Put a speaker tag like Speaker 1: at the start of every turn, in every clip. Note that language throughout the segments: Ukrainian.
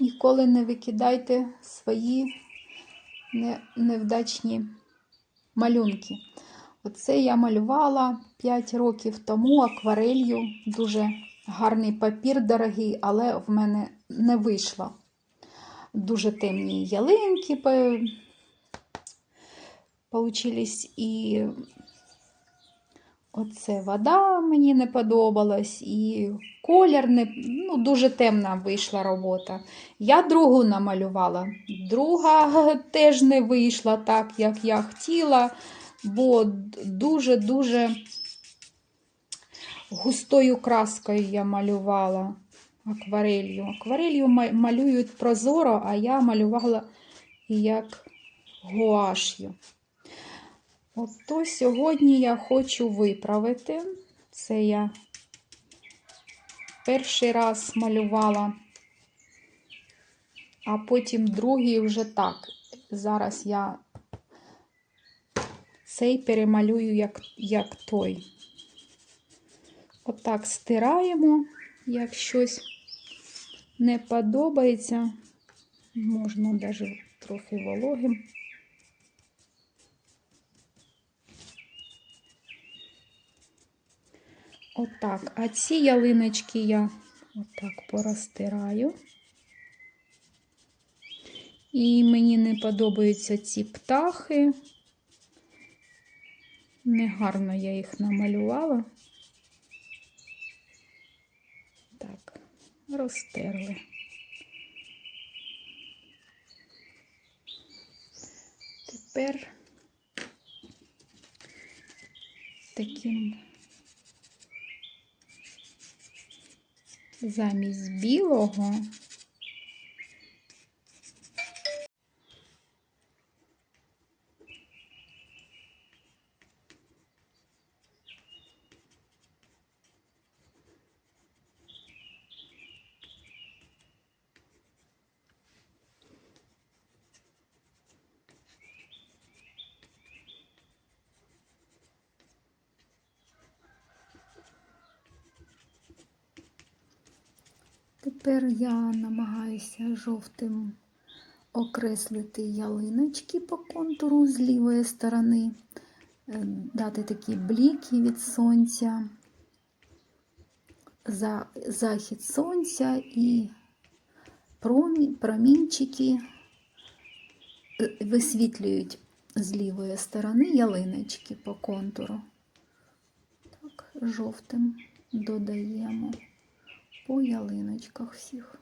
Speaker 1: Ніколи не викидайте свої невдачні малюнки. Оце я малювала 5 років тому акварелью. Дуже гарний папір дорогий, але в мене не вийшло. Дуже темні ялинки по- получились і оце вода мені не подобалась, і колір не, ну, дуже темна вийшла робота. Я другу намалювала. Друга теж не вийшла так, як я хотіла, бо дуже-дуже густою краскою я малювала акварелью. Акварелью малюють прозоро, а я малювала як гуаш'ю. Ото сьогодні я хочу виправити. Це я перший раз малювала, а потім другий вже так. Зараз я цей перемалюю як, як той. Отак стираємо, як щось не подобається. Можна навіть трохи вологим. Отак. А ці ялиночки я отак порозтираю. І мені не подобаються ці птахи. Негарно я їх намалювала. Так, розтерли. Тепер таким замість білого Тепер я намагаюся жовтим окреслити ялиночки по контуру з лівої сторони, е, дати такі бліки від сонця, за- захід сонця і промінчики е, висвітлюють з лівої сторони ялиночки по контуру. Так, жовтим додаємо по ялиночках всіх.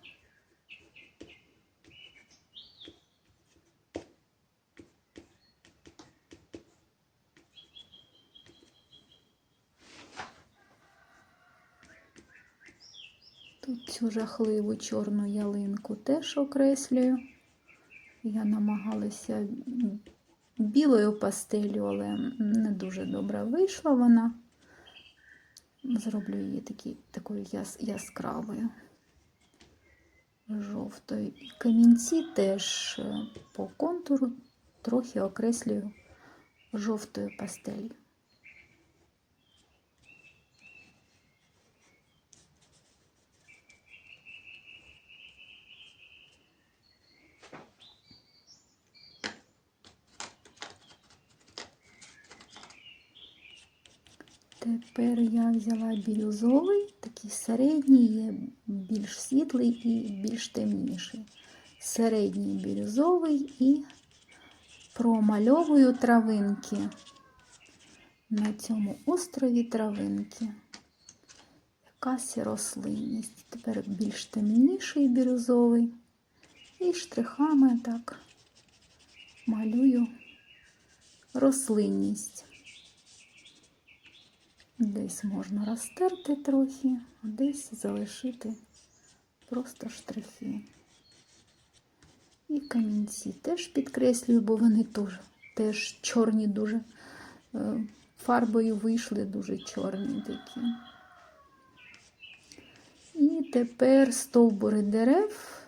Speaker 1: Тут цю жахливу чорну ялинку теж окреслюю. Я намагалася білою пастелю, але не дуже добре вийшла вона. Зроблю її такі, такою яс, яскравою, жовтою. І камінці теж е, по контуру трохи окреслюю жовтою пастелью. Тепер я взяла бірюзовий, такий середній, є більш світлий і більш темніший. Середній бірюзовий і промальовую травинки. На цьому острові травинки. Якась рослинність. Тепер більш темніший бірюзовий. І штрихами так малюю рослинність. Десь можна розтерти трохи, а десь залишити просто штрихи. І камінці теж підкреслюю, бо вони теж, теж чорні дуже. е, Фарбою вийшли дуже чорні такі. І тепер стовбури дерев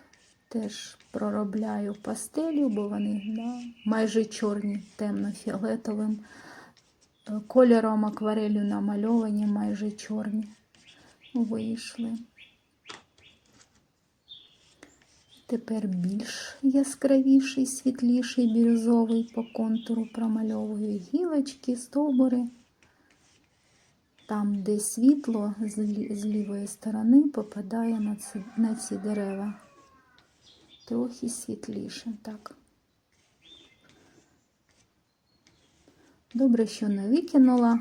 Speaker 1: теж проробляю пастелю, бо вони да, майже чорні, темно-фіолетовим кольором акварелю намальовані, майже чорні вийшли. Тепер більш яскравіший, світліший бірюзовий по контуру промальовую гілочки, стовбури. Там, де світло з, лівої сторони попадає на ці, на ці дерева. Трохи світліше, так. Добре, що не викинула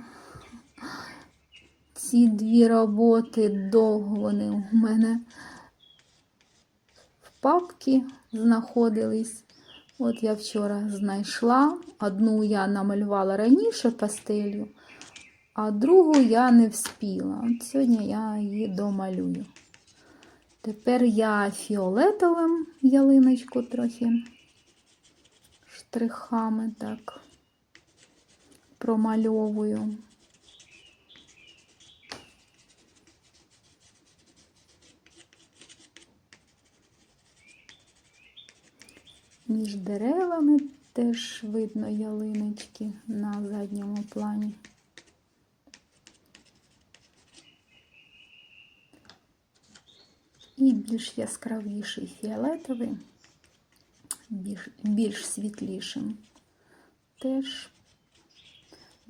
Speaker 1: ці дві роботи довго вони у мене в папці знаходились. От я вчора знайшла. Одну я намалювала раніше пастелью, а другу я не вспіла. От сьогодні я її домалюю. Тепер я фіолетовим ялиночку трохи штрихами так промальовую. Між деревами теж видно ялиночки на задньому плані. І більш яскравіший фіолетовий, більш, більш світлішим. Теж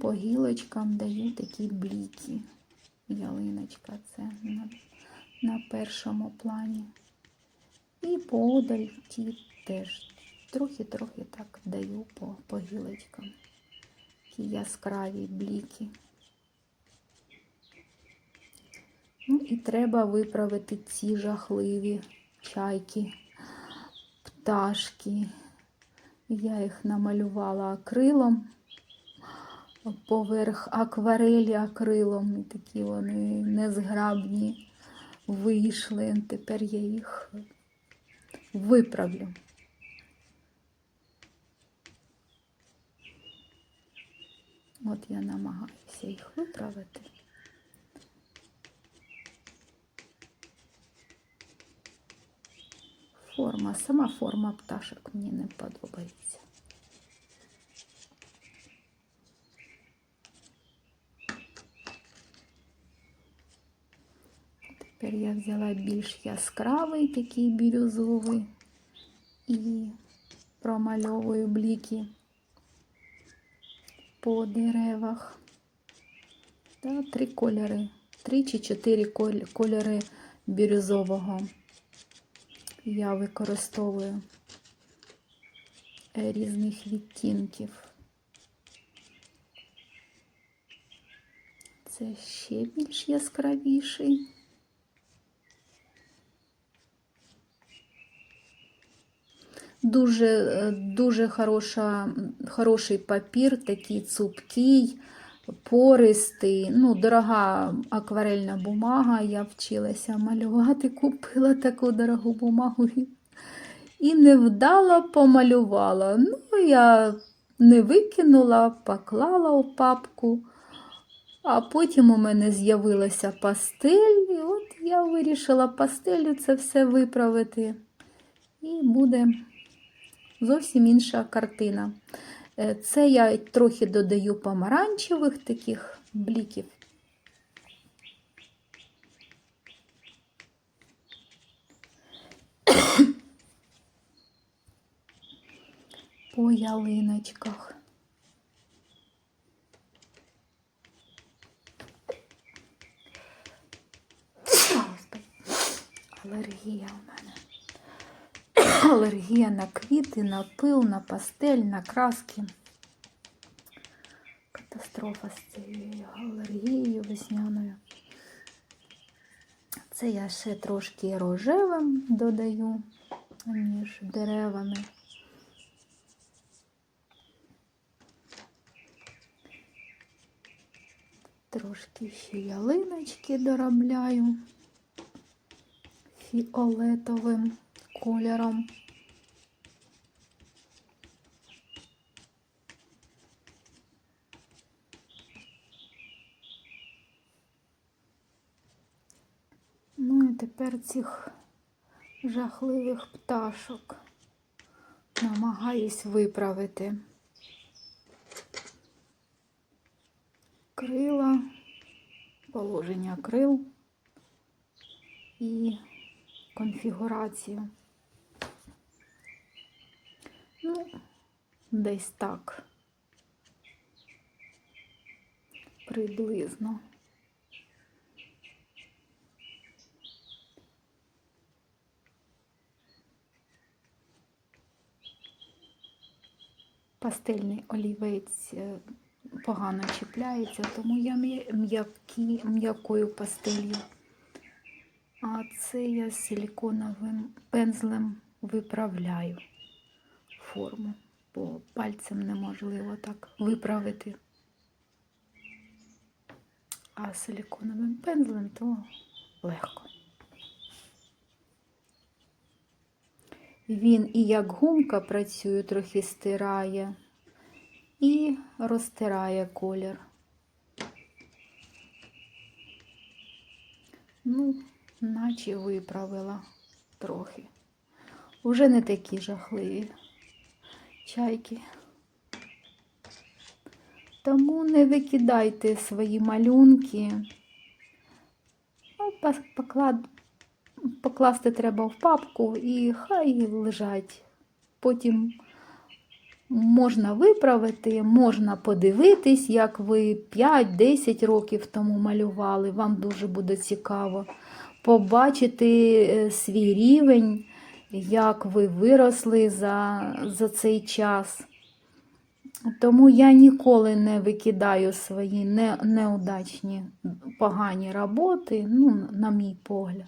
Speaker 1: по гілочкам даю такі бліки. Ялиночка це на, на першому плані. І подаль ті теж трохи-трохи так даю по, по гілочкам. Такі яскраві бліки. Ну і треба виправити ці жахливі чайки, пташки. Я їх намалювала акрилом, поверх акварелі акрилом. І такі вони незграбні вийшли. Тепер я їх виправлю. От я намагаюся їх виправити. Форма, сама форма пташок мені не подобається. Тепер я взяла більш яскравий, такий бірюзовий і промальовую бліки по деревах. Та три кольори, три чи чотири кольори бірюзового я використовую різних відтінків. Це ще більш яскравіший. Дуже, дуже хороша, хороший папір, такий цупкий, пористий, ну, дорога акварельна бумага. Я вчилася малювати, купила таку дорогу бумагу і невдало помалювала. Ну, я не викинула, поклала у папку. А потім у мене з'явилася пастель, і от я вирішила пастелю це все виправити. І буде зовсім інша картина. Е, Це я трохи додаю помаранчевих таких бліків. По ялиночках. Алергія у мене. Алергія на квіти, на пил, на пастель, на краски. Катастрофа з цією алергією весняною. Це я ще трошки рожевим додаю між деревами. Трошки ще ялиночки доробляю фіолетовим кольором. Ну і тепер цих жахливих пташок намагаюсь виправити. Крила, положення крил і конфігурацію. Ну, десь так. Приблизно. Пастельний олівець е, погано чіпляється, тому я м'якою пастелью. А це я силіконовим пензлем виправляю форму, бо пальцем неможливо так виправити. А силіконовим пензлем то легко. Він і як гумка працює, трохи стирає, і розтирає колір. Ну, наче виправила трохи. Уже не такі жахливі чайки. Тому не викидайте свої малюнки. Ну. Покласти треба в папку і хай лежать. Потім можна виправити, можна подивитись, як ви 5-10 років тому малювали. Вам дуже буде цікаво побачити е, свій рівень, як ви виросли за, за цей час. Тому я ніколи не викидаю свої не, неудачні, погані роботи, ну, на мій погляд.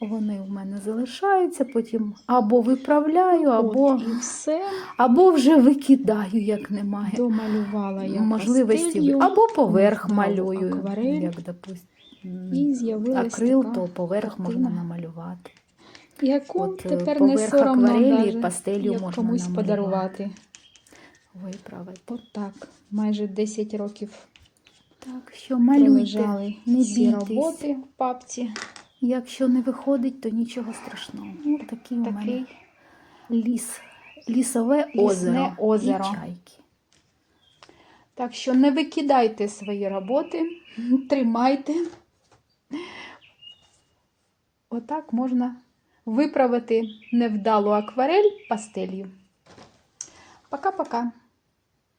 Speaker 1: Вони в мене залишаються, потім або виправляю, або,
Speaker 2: От і все
Speaker 1: або вже викидаю, як немає
Speaker 2: домалювала я
Speaker 1: можливості.
Speaker 2: пастелью,
Speaker 1: Або поверх малюю,
Speaker 2: акварель,
Speaker 1: як допустим.
Speaker 2: і
Speaker 1: Акрил,
Speaker 2: така
Speaker 1: то поверх
Speaker 2: картина.
Speaker 1: можна намалювати.
Speaker 2: Яку
Speaker 1: От, е,
Speaker 2: тепер не соромно як
Speaker 1: можна
Speaker 2: комусь
Speaker 1: намалювати.
Speaker 2: подарувати.
Speaker 1: Виправити.
Speaker 2: От так, майже 10 років
Speaker 1: Так, що малюйте, не бійтесь.
Speaker 2: роботи в папці.
Speaker 1: Якщо не виходить, то нічого страшного. Ну, такий у мене ліс, лісове озеро,
Speaker 2: озеро.
Speaker 1: і чайки.
Speaker 2: Так що не викидайте свої роботи, тримайте. Отак можна виправити невдалу акварель пастелью. Пока-пока.